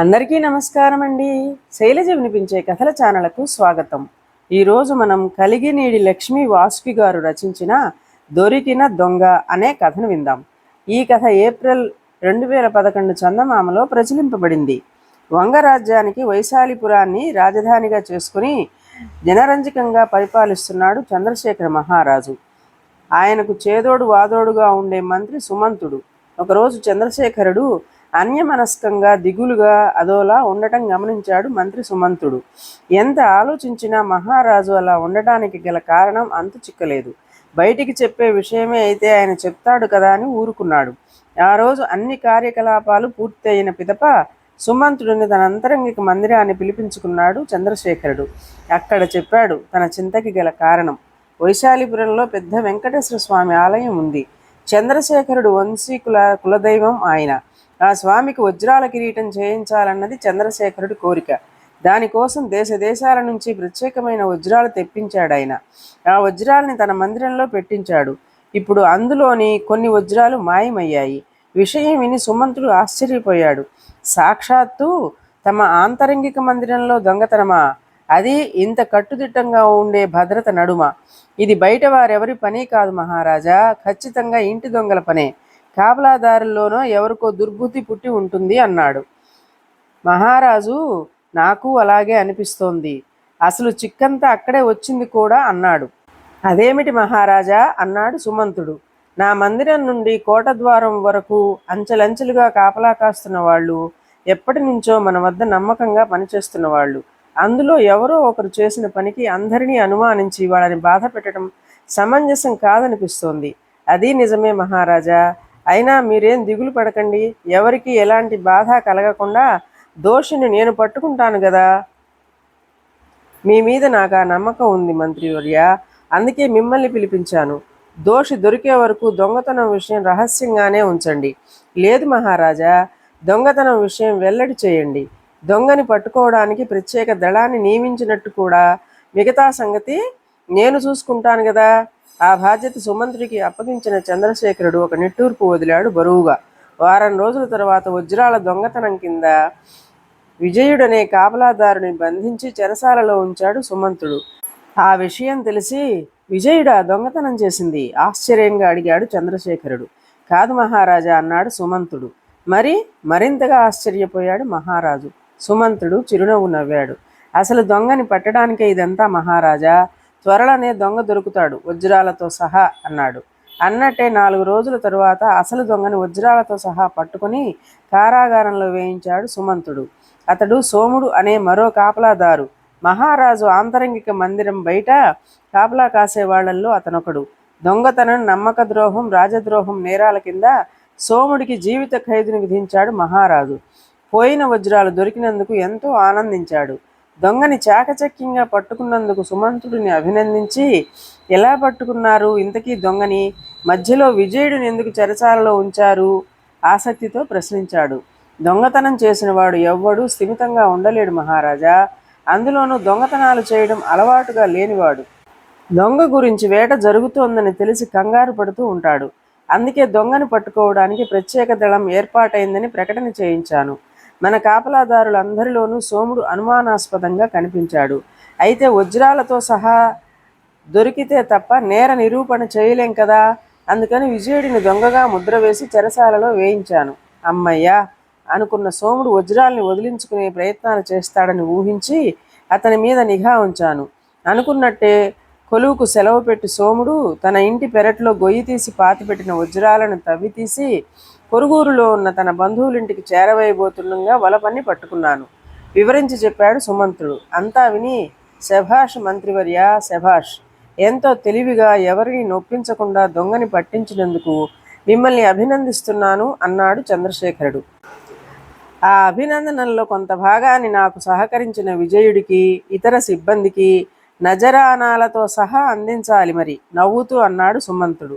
అందరికీ నమస్కారం అండి. శైలజ వినిపించే కథల ఛానళ్ళకు స్వాగతం. ఈరోజు మనం కలిగినీడి లక్ష్మీ వాసుకి గారు రచించిన దొరికిన దొంగ అనే కథను విందాం. ఈ కథ ఏప్రిల్ రెండు వేల పదకొండు చందమామలో ప్రచురింపబడింది. వంగరాజ్యానికి వైశాలిపురాన్ని రాజధానిగా చేసుకుని జనరంజకంగా పరిపాలిస్తున్నాడు చంద్రశేఖర మహారాజు. ఆయనకు చేదోడు వాదోడుగా ఉండే మంత్రి సుమంతుడు. ఒకరోజు చంద్రశేఖరుడు అన్యమనస్కంగా దిగులుగా అదోలా ఉండటం గమనించాడు మంత్రి సుమంతుడు. ఎంత ఆలోచించినా మహారాజు అలా ఉండటానికి గల కారణం అంతు చిక్కలేదు. బయటికి చెప్పే విషయమే అయితే ఆయన చెప్తాడు కదా అని ఊరుకున్నాడు. ఆ రోజు అన్ని కార్యకలాపాలు పూర్తయిన పిదప సుమంతుడిని తన అంతరంగిక మందిరాన్ని పిలిపించుకున్నాడు చంద్రశేఖరుడు. అక్కడ చెప్పాడు తన చింతకి గల కారణం. వైశాలిపురంలో పెద్ద వెంకటేశ్వర స్వామి ఆలయం ఉంది. చంద్రశేఖరుడు వంశీ కుల కులదైవం ఆయన. ఆ స్వామికి వజ్రాల కిరీటం చేయించాలన్నది చంద్రశేఖరుడి కోరిక. దానికోసం దేశ దేశాల నుంచి ప్రత్యేకమైన వజ్రాలు తెప్పించాడు ఆయన. ఆ వజ్రాలని తన మందిరంలో పెట్టించాడు. ఇప్పుడు అందులోని కొన్ని వజ్రాలు మాయమయ్యాయి. విషయం విని సుమంతుడు ఆశ్చర్యపోయాడు. సాక్షాత్తు తమ ఆంతరంగిక మందిరంలో దొంగతనమా? అది ఇంత కట్టుదిట్టంగా ఉండే భద్రత నడుమ. ఇది బయట వారెవరి పని కాదు మహారాజా. ఖచ్చితంగా ఇంటి దొంగల పనే. కాపలాదారుల్లోనో ఎవరికో దుర్బుద్ధి పుట్టి ఉంటుంది అన్నాడు. మహారాజు నాకు అలాగే అనిపిస్తోంది. అసలు చిక్కంతా అక్కడే వచ్చింది కూడా అన్నాడు. అదేమిటి మహారాజా అన్నాడు సుమంతుడు. నా మందిరం నుండి కోట ద్వారం వరకు అంచెలంచెలుగా కాపలా కాస్తున్న వాళ్ళు ఎప్పటి నుంచో మన వద్ద నమ్మకంగా పనిచేస్తున్న వాళ్ళు. అందులో ఎవరో ఒకరు చేసిన పనికి అందరినీ అనుమానించి వాళ్ళని బాధ పెట్టడం సమంజసం కాదనిపిస్తోంది. అది నిజమే మహారాజా. అయినా మీరేం దిగులు పడకండి. ఎవరికి ఎలాంటి బాధ కలగకుండా దోషిని నేను పట్టుకుంటాను కదా మీ మీద నాకు ఆ నమ్మకం ఉంది మంత్రివర్య. అందుకే మిమ్మల్ని పిలిపించాను. దోషి దొరికే వరకు దొంగతనం విషయం రహస్యంగానే ఉంచండి. లేదు మహారాజా దొంగతనం విషయం వెల్లడి చేయండి. దొంగని పట్టుకోవడానికి ప్రత్యేక దళాన్ని నియమించినట్టు కూడా మిగతా సంగతి నేను చూసుకుంటాను కదా ఆ బాధ్యత సుమంత్రికి అప్పగించిన చంద్రశేఖరుడు ఒక నిట్టూర్పు వదిలాడు బరువుగా. వారం రోజుల తర్వాత వజ్రాల దొంగతనం కింద విజయుడనే కాపలాదారుని బంధించి చెరసాలలో ఉంచాడు సుమంతుడు ఆ విషయం తెలిసి విజయుడా దొంగతనం చేసింది ఆశ్చర్యంగా అడిగాడు చంద్రశేఖరుడు. కాదు మహారాజా అన్నాడు సుమంతుడు మరి మరింతగా ఆశ్చర్యపోయాడు మహారాజు. సుమంతుడు చిరునవ్వు నవ్వాడు. అసలు దొంగని పట్టడానికే ఇదంతా మహారాజా? త్వరలోనే దొంగ దొరుకుతాడు వజ్రాలతో సహా అన్నాడు. అన్నట్టే నాలుగు రోజుల తరువాత అసలు దొంగని వజ్రాలతో సహా పట్టుకుని కారాగారంలో వేయించాడు సుమంతుడు. అతడు సోముడు అనే మరో కాపలాదారు. మహారాజు ఆంతరంగిక మందిరం బయట కాపలా కాసేవాళ్ళల్లో అతనొకడు. దొంగతనం నమ్మక ద్రోహం రాజద్రోహం నేరాల కింద సోముడికి జీవిత ఖైదును విధించాడు మహారాజు. పోయిన వజ్రాలు దొరికినందుకు ఎంతో ఆనందించాడు. దొంగని చాకచక్యంగా పట్టుకున్నందుకు సుమంతుడిని అభినందించి ఎలా పట్టుకున్నారు? ఇంతకీ దొంగని మధ్యలో విజయుడిని ఎందుకు చెరచాలలో ఉంచారు? ఆసక్తితో ప్రశ్నించాడు. దొంగతనం చేసిన వాడు ఎవ్వడూ స్థిమితంగా ఉండలేడు మహారాజా. అందులోనూ దొంగతనాలు చేయడం అలవాటుగా లేనివాడు. దొంగ గురించి వేట జరుగుతోందని తెలిసి కంగారు పడుతూ ఉంటాడు. అందుకే దొంగని పట్టుకోవడానికి ప్రత్యేక దళం ఏర్పాటైందని ప్రకటన చేయించాను. మన కాపలాదారులందరిలోనూ సోముడు అనుమానాస్పదంగా కనిపించాడు. అయితే వజ్రాలతో సహా దొరికితే తప్ప నేర నిరూపణ చేయలేం కదా? అందుకని విజయుడిని దొంగగా ముద్ర వేసి చెరసాలలో వేయించాను. అమ్మయ్యా! అనుకున్న సోముడు వజ్రాల్ని వదిలించుకునే ప్రయత్నాలు చేస్తాడని ఊహించి అతని మీద నిఘా ఉంచాను. అనుకున్నట్టే కొలువుకు సెలవు పెట్టి సోముడు తన ఇంటి పెరట్లో గొయ్యి తీసి పాతిపెట్టిన వజ్రాలను తవ్వి తీసి పొరుగూరులో ఉన్న తన బంధువులింటికి చేరవేయబోతుండగా వలపన్ని పట్టుకున్నాను. వివరించి చెప్పాడు సుమంత్రుడు. అంతా విని శభాష్ మంత్రివర్య శభాష్! ఎంతో తెలివిగా ఎవరిని నొప్పించకుండా దొంగని పట్టించినందుకు మిమ్మల్ని అభినందిస్తున్నాను అన్నాడు చంద్రశేఖరుడు. ఆ అభినందనల్లో కొంత భాగాన్ని నాకు సహకరించిన విజయుడికి ఇతర సిబ్బందికి నజరానాలతో సహా అందించాలి మరి నవ్వుతూ అన్నాడు సుమంతుడు